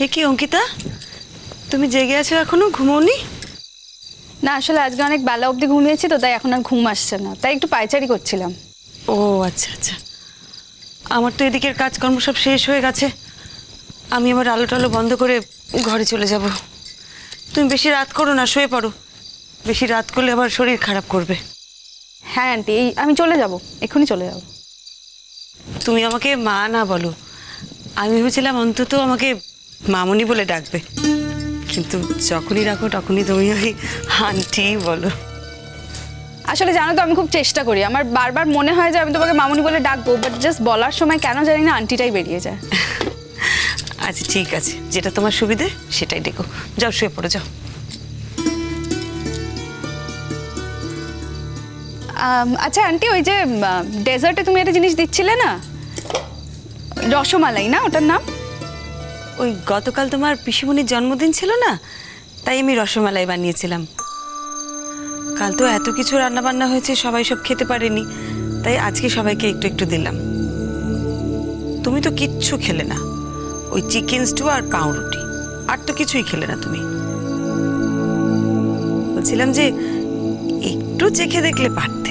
হে কি অঙ্কিতা? তুমি জেগে আছো এখনও? ঘুমোনি না আসলে আজকে অনেক বেলা অবধি ঘুমিয়েছি তো তাই এখন আর ঘুম আসছে না। তাই একটু পায়চারি করছিলাম। ও আচ্ছা আচ্ছা। আমার তো এদিকের কাজকর্ম সব শেষ হয়ে গেছে। আমি আবার আলো টালো বন্ধ করে ঘরে চলে যাব। তুমি বেশি রাত করো না শুয়ে পড়ো। বেশি রাত করলে আবার শরীর খারাপ করবে। হ্যাঁ আন্টি এই আমি চলে যাব। এক্ষুনি চলে যাব। তুমি আমাকে মা না বলো। আমি ভেবেছিলাম অন্তত আমাকে মামনি বলে ডাকবে। কিন্তু যখনই রাখো তখনই তুমি ওই আন্টি বলো। আসলে জানো তো আমি খুব চেষ্টা করি। আমার বারবার মনে হয় যে আমি তোমাকে মামুনি বলে ডাকবো বাট জাস্ট বলার সময় কেন জানি না আন্টিটাই বেরিয়ে যায়। আচ্ছা ঠিক আছে। যেটা তোমার সুবিধে সেটাই ডেকো। যাও শুয়ে পড়ো যাও। আচ্ছা আন্টি ওই যে ডেজার্টে তুমি একটা জিনিস দিচ্ছিলে না? রসমালাই না? ওটার নাম? ওই গতকাল তোমার পিসিমণির জন্মদিন ছিল না? তাই আমি রসমালাই বানিয়েছিলাম। কাল তো এত কিছু রান্না বান্না হয়েছে, সবাই সব খেতে পারেনি। তাই আজকে সবাইকে একটু একটু দিলাম। তুমি তো কিচ্ছু খেলে না। ওই চিকেন স্টু আর পাউরুটি। আর তো কিছুই খেলে না তুমি। বলছিলাম যে একটু চেখে দেখলে পারতে।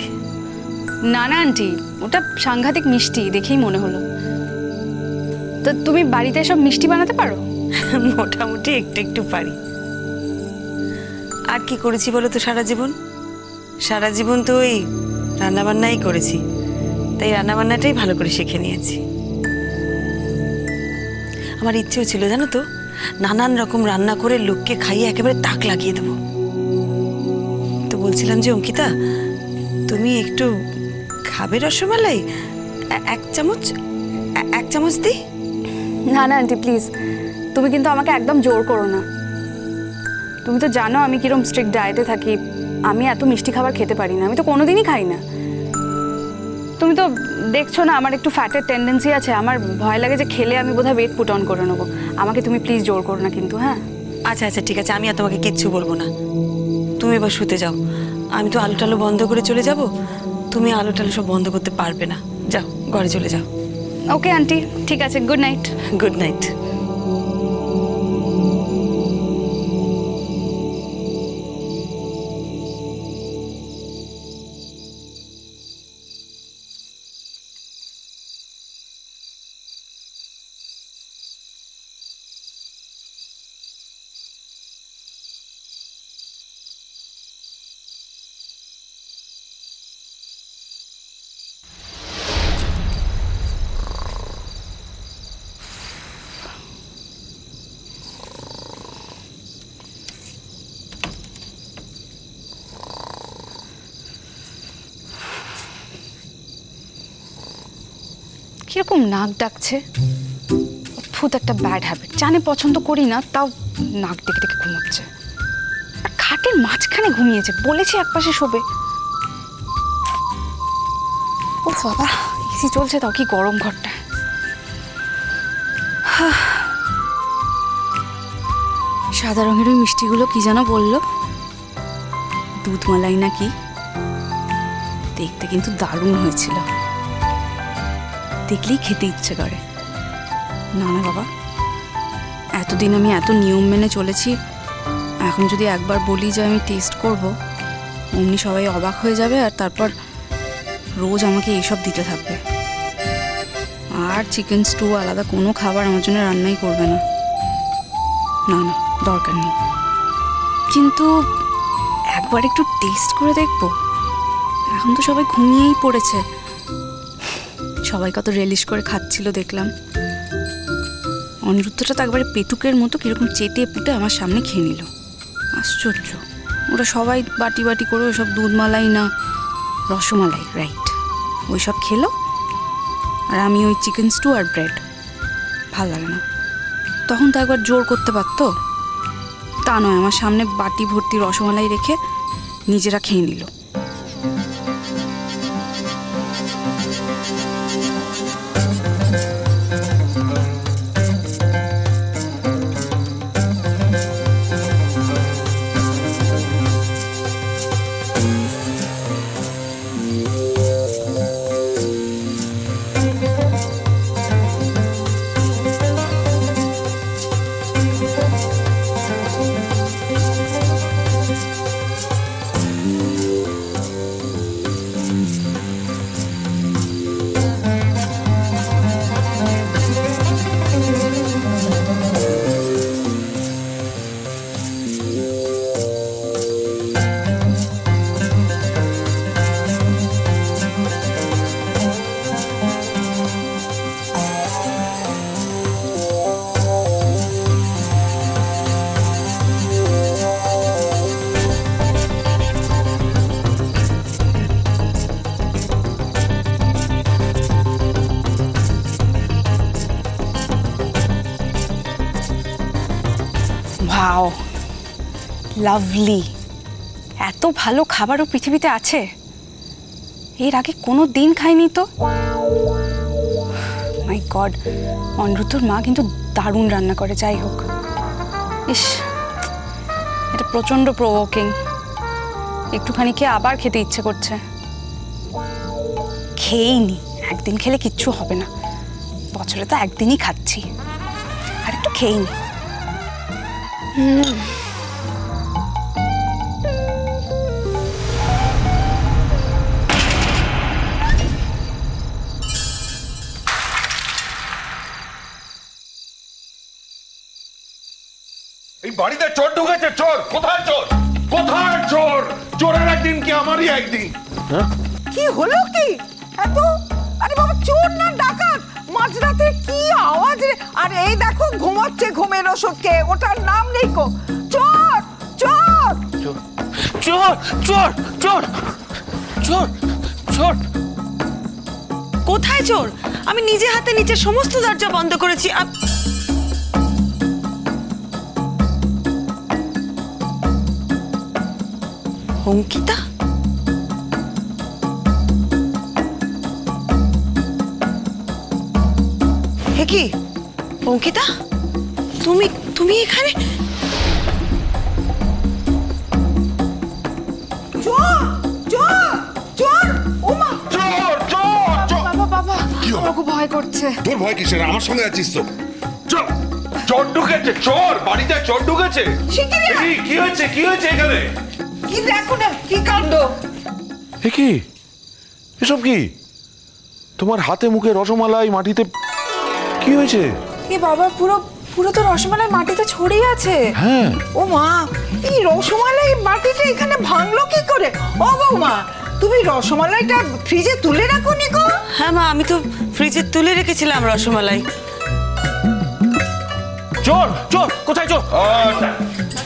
না না, আন্টি, ওটা সাংঘাতিক মিষ্টি, দেখেই মনে হলো। তো তুমি বাড়িতে সব মিষ্টি বানাতে পারো? মোটামুটি একটু একটু পারি। আর কি করেছি বলো তো সারা জীবন? সারা জীবন তো ওই রান্নাবান্নাই করেছি। তাই রান্নাবান্নাটাই ভালো করে শিখে নিয়েছি। আমার ইচ্ছেও ছিল, জানো তো, নানান রকম রান্না করে লোককে খাইয়ে একেবারে তাক লাগিয়ে দেবো। তো বলছিলাম যে, অঙ্কিতা, তুমি একটু খাবে রসমালাই? এক চামচ? এক চামচ দিই? না না আন্টি প্লিজ তুমি কিন্তু আমাকে একদম জোর করো না। তুমি তো জানো আমি কিরম স্ট্রিক্ট ডায়েটে থাকি। আমি এত মিষ্টি খাবার খেতে পারি না। আমি তো কোনোদিনই খাই না। তুমি তো দেখছ না, আমার একটু ফ্যাটের টেন্ডেন্সি আছে। আমার ভয় লাগে যে খেলে আমি বোধহয় ওয়েট পুট অন করে নেব। আমাকে তুমি প্লিজ জোর করো না কিন্তু হ্যাঁ? আচ্ছা আচ্ছা ঠিক আছে। আমি আর তোমাকে কিচ্ছু বলব না। তুমি এবার শুতে যাও। আমি তো আলো টালো বন্ধ করে চলে যাব। তুমি আলো টালো সব বন্ধ করতে পারবে না। যাও, ঘরে চলে যাও। ওকে আন্টি ঠিক আছে গুড নাইট গুড নাইট কীরকম নাক ডাকছে? অদ্ভুত একটা ব্যাড হ্যাবিট জানে পছন্দ করি না, তাও নাক ডেকে ডেকে ঘুমাচ্ছে। আর খাটের মাঝখানে ঘুমিয়েছে, বলেছি একপাশে শোবে। ও বাবা এসি চলছে তাও কি গরম ঘরটা। সাদা রঙের ওই মিষ্টিগুলো কি যেন বলল? দুধ মালাই নাকি? দেখতে কিন্তু দারুণ হয়েছিল। দেখলেই খেতে ইচ্ছে করে। না না, বাবা। এতদিন আমি এত নিয়ম মেনে চলেছি, এখন যদি একবার বলি যে আমি টেস্ট করব, অমনি সবাই অবাক হয়ে যাবে আর তারপর রোজ আমাকে এইসব দিতে থাকবে। আর চিকেন স্টু আলাদা কোনো খাবার আমার জন্য রান্নাই করবে না। না না, দরকার নেই। কিন্তু একবার একটু টেস্ট করে দেখব। এখন তো সবাই ঘুমিয়েই পড়েছে। সবাই কত রেলিশ করে খাচ্ছিল দেখলাম। অনিরুদ্ধটা তো একবারে পেটুকের মতো কীরকম চেটে পুটে আমার সামনে খেয়ে নিল। আশ্চর্য। ওরা সবাই বাটি বাটি করে ওসব দুধমালাই না, রসমালাই রাইট ওই সব খেলো, আর আমি ওই চিকেন স্টু আর ব্রেড ভালো লাগে না। তখন তো একবার জোর করতে পারতো। তা নয়, আমার সামনে বাটি ভর্তি রসমালাই রেখে নিজেরা খেয়ে নিল। লাভলি এত ভালো খাবারও পৃথিবীতে আছে? এর আগে কোনো দিন খাইনি তো? মাই গড অনরুদ্ধর মা কিন্তু দারুণ রান্না করে, যাই হোক। ইস, এটা প্রচণ্ড প্রভোকিং একটুখানি খেয়ে আবার খেতে ইচ্ছে করছে। খেয়েই নি একদিন খেলে কিচ্ছু হবে না। বছরে তো একদিনই খাচ্ছি। আর একটু খেয়েই নি এই বাড়িতে চোর ঢুকেছে চোর। কোথায় চোর? কোথায় চোর? চোরের একদিন কি আমারই একদিন? কি হলো কি? এত? আরে বাবা চোর না ডাকাত? মাঝরাতে কি আওয়াজ রে? আর এই দেখো ঘুমাচ্ছে ঘুমের ওষুধ খেয়ে ওটার নাম নেই কো চোর! চোর চোর চোর চোর চোর চোর। কোথায় চোর? আমি নিজে হাতে নিচে সমস্ত দরজা বন্ধ করেছি আপ- অঙ্কিতা? হে কি? অঙ্কিতা? তুমি তুমি এখানে? চোর! চোর! চোর! ওমা চোর চোর চোর! বাবা বাবা কি হলো? আমার খুব ভয় করছে। তোর ভয় কিসের? আমার সঙ্গে আছিস তো। চোর চোর ঢুকেছে চোর বাড়িতে চোর ঢুকেছে। কি হয়েছে কি হয়েছে এখানে? কি দেখো না কি কাণ্ড? এ কি? এসব কি? তোমার হাতে মুখে রসমালাই মাটিতে কি হয়েছে? এ বাবা পুরো পুরো তো রসমালাই মাটিতে ছড়িয়ে আছে। হ্যাঁ। ও মা এই রসমালাই বাটিটা এখানে ভাঙলো কি করে? ও বৌমা তুমি রসমালাইটা ফ্রিজে তুলে রাখো নি গো। হ্যাঁ মা আমি তো ফ্রিজে তুলে রেখেছিলাম রসমালাই। চোর চোর কোথায় চোর? আহ,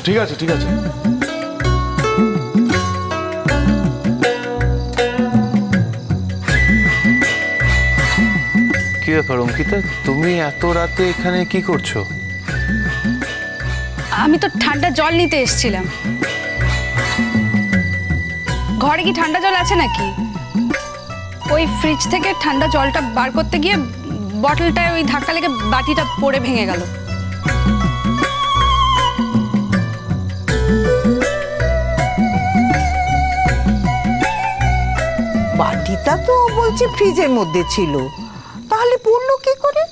ঠিক আছে ঠিক আছে। ব্যাপার অঙ্কিতা তুমি এত রাতে এখানে কি করছ? আমি তো ঠান্ডা জল নিতে এসেছিলাম। ঘরে কি ঠান্ডা জল আছে নাকি? ওই ফ্রিজ থেকে ঠান্ডা জলটা বার করতে গিয়ে বটলটায় ওই ধাক্কা লেগে বাটিটা পড়ে ভেঙে গেল। বাটিটা তো বলছে ফ্রিজের মধ্যে ছিল। তাহলে পড়ল কি করে?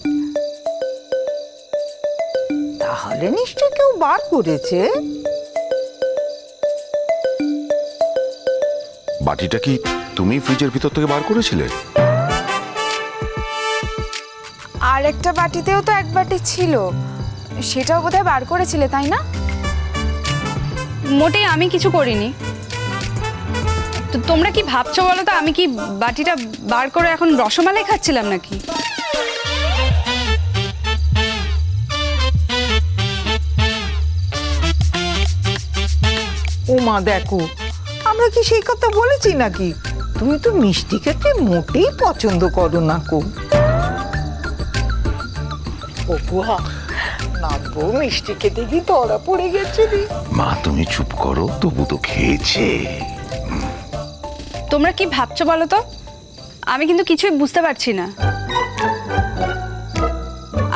তাহলে নিশ্চয় কেউ বার করেছে। বাটিটা কি তুমি ফ্রিজের ভিতর থেকে বার করেছিলে? আর একটা বাটিতেও তো এক বাটি ছিল। সেটাও বোধহয় বার করেছিলে তাই না? মোটেই আমি কিছু করিনি। তো তোমরা কি ভাবছ বলো তো আমি কি বাটিটা বার করে এখন রসমালাই খাচ্ছিলাম নাকি? ও মা দেখো। আমরা কি সেই কথা বলেছি নাকি? তুমি তো মিষ্টি খেতে মোটেই পছন্দ করো না কো। ও বুয়া মিষ্টি খেতে কি ধরা পড়ে গেছে রে। মা তুমি চুপ করো তবু তো খেয়েছে। তোমরা কি ভাবছ বলো তো? আমি কিন্তু কিছুই বুঝতে পারছি না।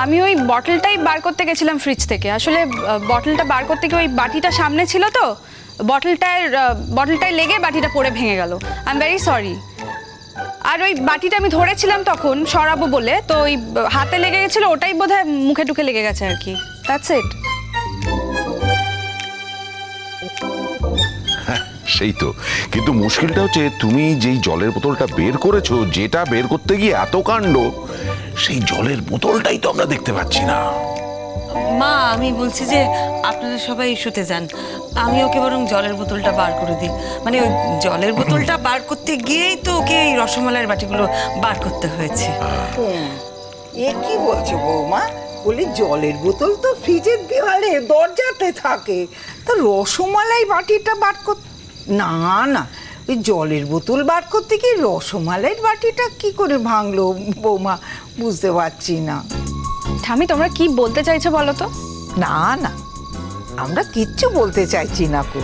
আমি ওই বটলটাই বার করতে গেছিলাম ফ্রিজ থেকে। আসলে বটলটা বার করতে গিয়ে ওই বাটিটা সামনে ছিল তো বটলটায় আহ, বটলটায় লেগে বাটিটা পড়ে ভেঙে গেল। আই এম ভেরি সরি আর ওই বাটিটা আমি ধরেছিলাম তখন সরাবো বলে তো ওই হাতে লেগে গেছিল ওটাই বোধহয় মুখে টুকে লেগে গেছে আর কি। দ্যাটস ইট সেই তো। কিন্তু মুশকিলটা হচ্ছে তুমি যেই জলের বোতলটা বের করেছ যেটা বের করতে গিয়ে এত কাণ্ড সেই জলের বোতলটাই তো আমরা দেখতে পাচ্ছি না। মা, আমি বলছি যে আপনারা সবাই শুতে যান। আমি ওকে বরং জলের বোতলটা বার করে দিই। মানে ওই জলের বোতলটা বার করতে গিয়েই তো ওকে এই রসমালাইয়ের বাটিগুলো বার করতে হয়েছে। এ কি বলছো বৌমা? বলি জলের বোতল তো ফ্রিজের দেওয়ালে, দরজাতে থাকে। তা রসমালাই বাটিটা বার কর না না, ওই জলের বোতল বার করতে গিয়ে রসমালাইয়ের বাটিটা কি করে ভাঙলো বৌমা? বুঝতে পারছি না। থামি তোমরা কি বলতে চাইছো বলো তো? না না। আমরা কিচ্ছু বলতে চাইছি না কো।